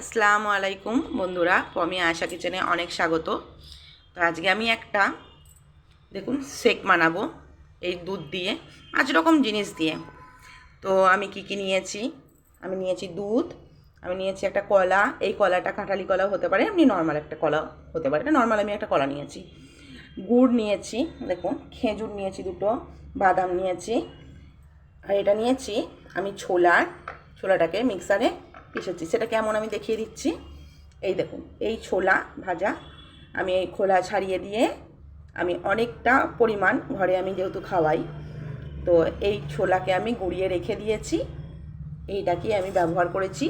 আসসালামু আলাইকুম বন্ধুরা আমি আশা কিচেনে অনেক স্বাগত। তো আজকে আমি একটা, দেখুন, শেক বানাবো এই দুধ দিয়ে, পাঁচ রকম জিনিস দিয়ে। তো আমি কি কি নিয়েছি? আমি নিয়েছি দুধ, আমি নিয়েছি একটা কলা, এই কলাটা কাঁঠালি কলাও হতে পারে, এমনি নর্মাল একটা কলা হতে পারে, এটা নর্মাল আমি একটা কলা নিয়েছি। গুড় নিয়েছি, দেখুন, খেজুর নিয়েছি দুটো, বাদাম নিয়েছি, আর এটা নিয়েছি আমি ছোলার, ছোলাটাকে মিক্সারে পিষেছি সেটা কেমন আমি দেখিয়ে দিচ্ছি। এই দেখুন, এই ছোলা ভাজা আমি এই খোলা ছাড়িয়ে দিয়ে আমি অনেকটা পরিমাণ ঘরে আমি যেহেতু খাওয়াই, তো এই ছোলাকে আমি গুঁড়িয়ে রেখে দিয়েছি। এইটাকে আমি ব্যবহার করেছি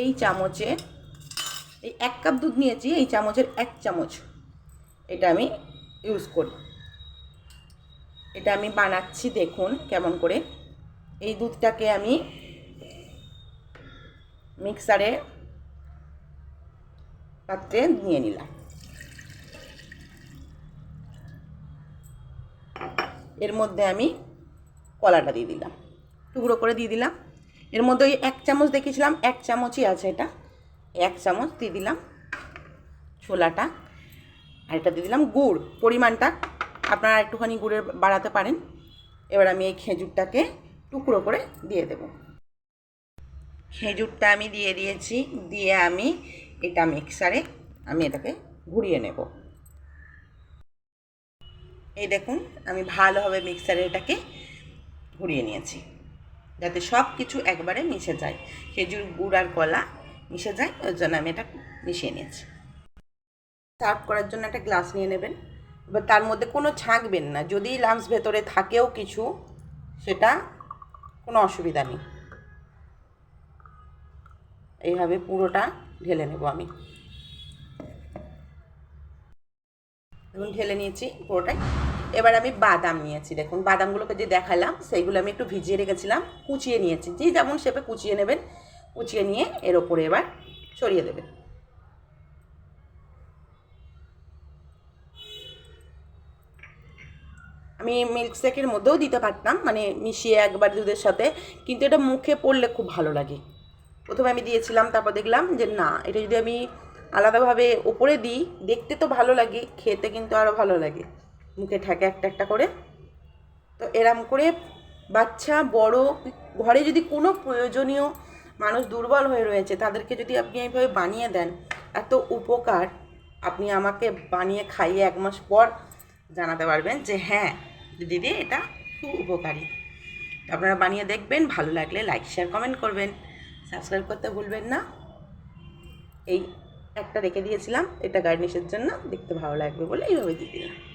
এই চামচে, এই এক কাপ দুধ নিয়েছি, এই চামচের এক চামচ এটা আমি ইউজ করি। এটা আমি বানাচ্ছি, দেখুন কেমন করে। এই দুধটাকে আমি মিক্সারে পাত্রে নিয়ে নিলাম। এর মধ্যে আমি কলাটা দিয়ে দিলাম। টুকরো করে দিয়ে দিলাম। এর মধ্যে ওই এক চামচ দেখেছিলাম, এক চামচই আছে এটা। এক চামচ দিয়ে দিলাম ছোলাটা। আর এটা দিয়ে দিলাম গুড়। পরিমাণটা আপনারা একটুখানি গুড়ের বাড়াতে পারেন। এবার আমি এই খেজুরটাকে টুকরো করে দিয়ে দেব। খেজুরটা আমি দিয়ে দিয়েছি, দিয়ে আমি এটা মিক্সারে আমি এটাকে ঘুরিয়ে নেব। এই দেখুন, আমি ভালোভাবে মিক্সারে এটাকে ঘুরিয়ে নিয়েছি, যাতে সব কিছু একবারে মিশে যায়। খেজুর গুড় আর কলা মিশে যায়, ওই জন্য আমি এটা মিশিয়ে নিয়েছি। সার্ভ করার জন্য একটা গ্লাস নিয়ে নেবেন। এবার তার মধ্যে কোনো ছাঁকবেন না, যদি লামস ভেতরে থাকেও কিছু, সেটা কোনো অসুবিধা নেই। এইভাবে পুরোটা ঢেলে নেব আমি। দেখুন, ঢেলে নিয়েছি পুরোটাই। এবার আমি বাদাম নিয়েছি। দেখুন, বাদামগুলোকে যে দেখালাম, সেইগুলো আমি একটু ভিজিয়ে রেখেছিলাম, কুচিয়ে নিয়েছি। যে যেমন শেপে কুচিয়ে নেবেন, কুচিয়ে নিয়ে এর ওপরে এবার ছড়িয়ে দেবেন। আমি মিল্ক শেকের মধ্যেও দিতে পারতাম মানে মিশিয়ে একবার দুধের সাথে, কিন্তু এটা মুখে পড়লে খুব ভালো লাগে। প্রথমে আমি দিয়েছিলাম, তারপর দেখলাম যে না, এটা যদি আমি আলাদাভাবে ওপরে দিই, দেখতে তো ভালো লাগে, খেতে কিন্তু আরও ভালো লাগে। মুখে ঠেকে একটা একটা করে। তো এরম করে বাচ্চা, বড়, ঘরে যদি কোনো প্রয়োজনীয় মানুষ দুর্বল হয়ে রয়েছে, তাদেরকে যদি আপনি এইভাবে বানিয়ে দেন, এত উপকার, আপনি আমাকে বানিয়ে খাইয়ে এক মাস পর জানাতে পারবেন যে হ্যাঁ দিদি এটা খুব উপকারী। আপনারা বানিয়ে দেখবেন, ভালো লাগলে লাইক শেয়ার কমেন্ট করবেন। সাবস্ক্রাইব করতে ভুলবেন না। এই একটা রেখে দিয়েছিলাম, এটা গার্নিশের জন্য দেখতে ভালো লাগবে বলে এইভাবে দিয়ে দিলাম।